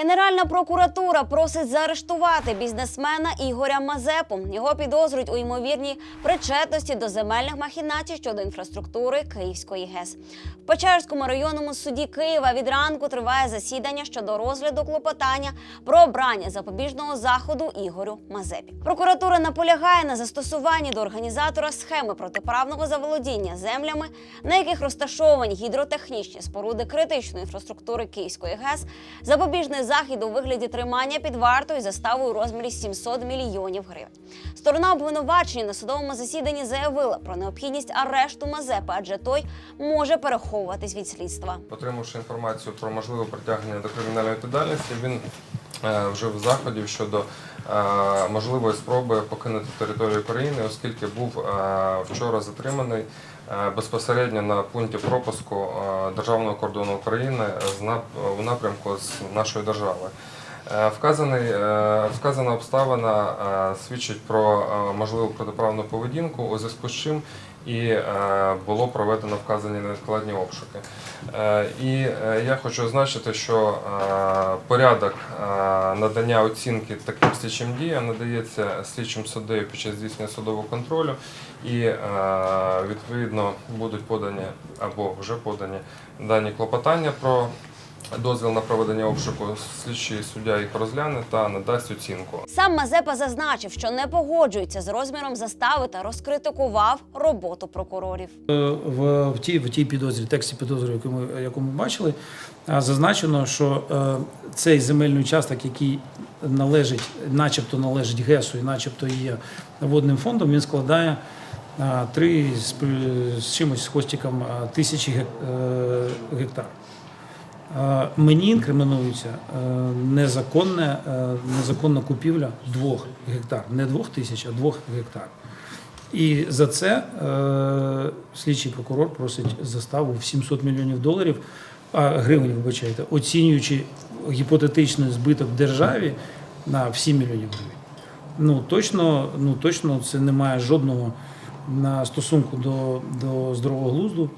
Генеральна прокуратура просить заарештувати бізнесмена Ігоря Мазепу. Його підозрюють у ймовірній причетності до земельних махінацій щодо інфраструктури Київської ГЕС. В Печерському районному суді Києва від ранку триває засідання щодо розгляду клопотання про обрання запобіжного заходу Ігорю Мазепі. Прокуратура наполягає на застосуванні до організатора схеми протиправного заволодіння землями, на яких розташовані гідротехнічні споруди критичної інфраструктури Київської ГЕС, запобіжний захід у вигляді тримання під вартою заставою у розмірі 700 мільйонів гривень. Сторона обвинувачення на судовому засіданні заявила про необхідність арешту Мазепи, адже той може переховуватись від слідства. Отримавши інформацію про можливе притягнення до кримінальної відповідальності, він е, вжив заходів щодо е, можливої спроби покинути територію України, оскільки був е, вчора затриманий безпосередньо на пункті пропуску е, державного кордону України нап- у напрямку з нашої держави. Е, Вказаний, е, вказана обставина е, свідчить про можливу протиправну поведінку, у зв'язку з чим і було проведено вказані невідкладні обшуки. І я хочу зазначити, що порядок надання оцінки таким слідчим діям надається слідчим суддею під час здійснення судового контролю, і відповідно будуть подані або вже подані дані клопотання про дозвіл на проведення обшуку. Слідчий суддя їх розгляне та надасть оцінку. Сам Мазепа зазначив, що не погоджується з розміром застави та розкритикував роботу прокурорів. Е, в, в, тій, в тій підозрі, тексті підозри, яку ми, яку ми бачили, зазначено, що е, цей земельний участок, який належить, начебто належить ГЕСу і начебто є водним фондом, він складає три з, з чимось з хвостиком тисячі гек- е, гектар. Е, Мені інкримінується е, незаконне, е, незаконна купівля двох гектар. Не двох тисяч, а двох гектар. І за це слідчий прокурор просить заставу в 700 мільйонів доларів, а гривень, вибачайте, оцінюючи гіпотетичний збиток державі на в 7 мільйонів гривень. Ну точно, ну точно це не має жодного на стосунку до, до здорового глузду.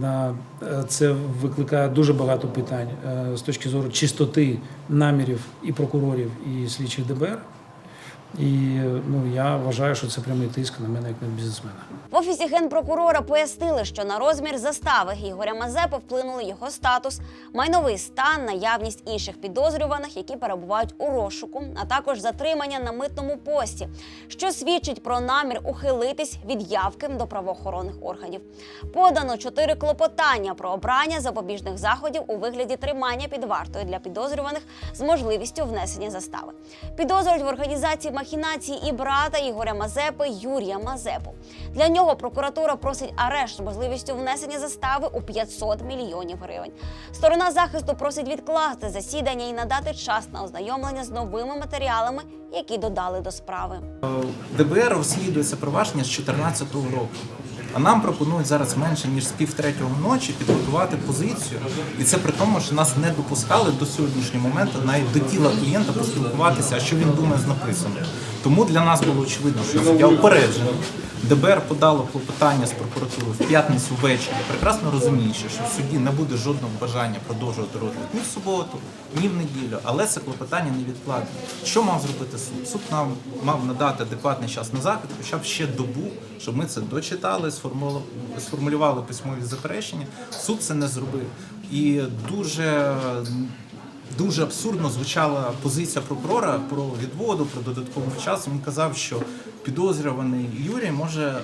На е, це викликає дуже багато питань е, з точки зору чистоти намірів і прокурорів, і слідчих ДБР. І ну я вважаю, що це прямий тиск на мене як на бізнесмена. В офісі генпрокурора пояснили, що на розмір застави Ігоря Мазепи вплинули його статус, майновий стан, наявність інших підозрюваних, які перебувають у розшуку, а також затримання на митному пості, що свідчить про намір ухилитись від явки до правоохоронних органів. Подано чотири клопотання про обрання запобіжних заходів у вигляді тримання під вартою для підозрюваних з можливістю внесення застави. Підозрюють в організації махінації і брата Ігоря Мазепи Юрія Мазепу. Для нього прокуратура просить арешт з можливістю внесення застави у 500 мільйонів гривень. Сторона захисту просить відкласти засідання і надати час на ознайомлення з новими матеріалами, які додали до справи. ДБР розслідує це провадження з 2014 року. А нам пропонують зараз менше ніж з півтретього ночі підготувати позицію, і це при тому, що нас не допускали до сьогоднішнього моменту навіть до тіла клієнта поспілкуватися, а що він думає з написаним. Тому для нас було очевидно, що суддя упереджений. ДБР подало клопотання з прокуратури в п'ятницю ввечері, прекрасно розуміючи, що в суді не буде жодного бажання продовжувати розгляд ні в суботу, ні в неділю, але це клопотання невідкладне. Що мав зробити суд? Суд нам мав надати адекватний час на захід, хоча б ще добу, щоб ми це дочитали, сформулювали письмові заперечення. Суд це не зробив. І дуже Дуже абсурдно звучала позиція прокурора про відводу, про додатковий час. Він казав, що підозрюваний Юрій може е,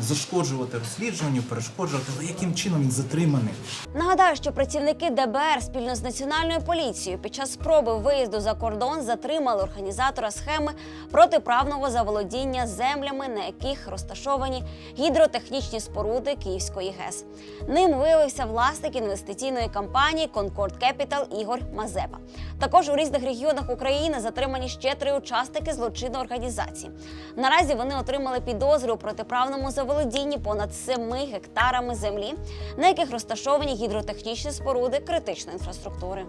зашкоджувати розслідуванню, перешкоджувати, але яким чином він затриманий? Нагадаю, що працівники ДБР спільно з національною поліцією під час спроби виїзду за кордон затримали організатора схеми протиправного заволодіння землями, на яких розташовані гідротехнічні споруди Київської ГЕС. Ним виявився власник інвестиційної компанії Concord Capital Ігор Мазепа. Також у різних регіонах України затримані ще три учасники злочинної організації. Наразі вони отримали підозри у протиправному заволодінні понад 7 гектарами землі, на яких розташовані гідротехнічні споруди критичної інфраструктури.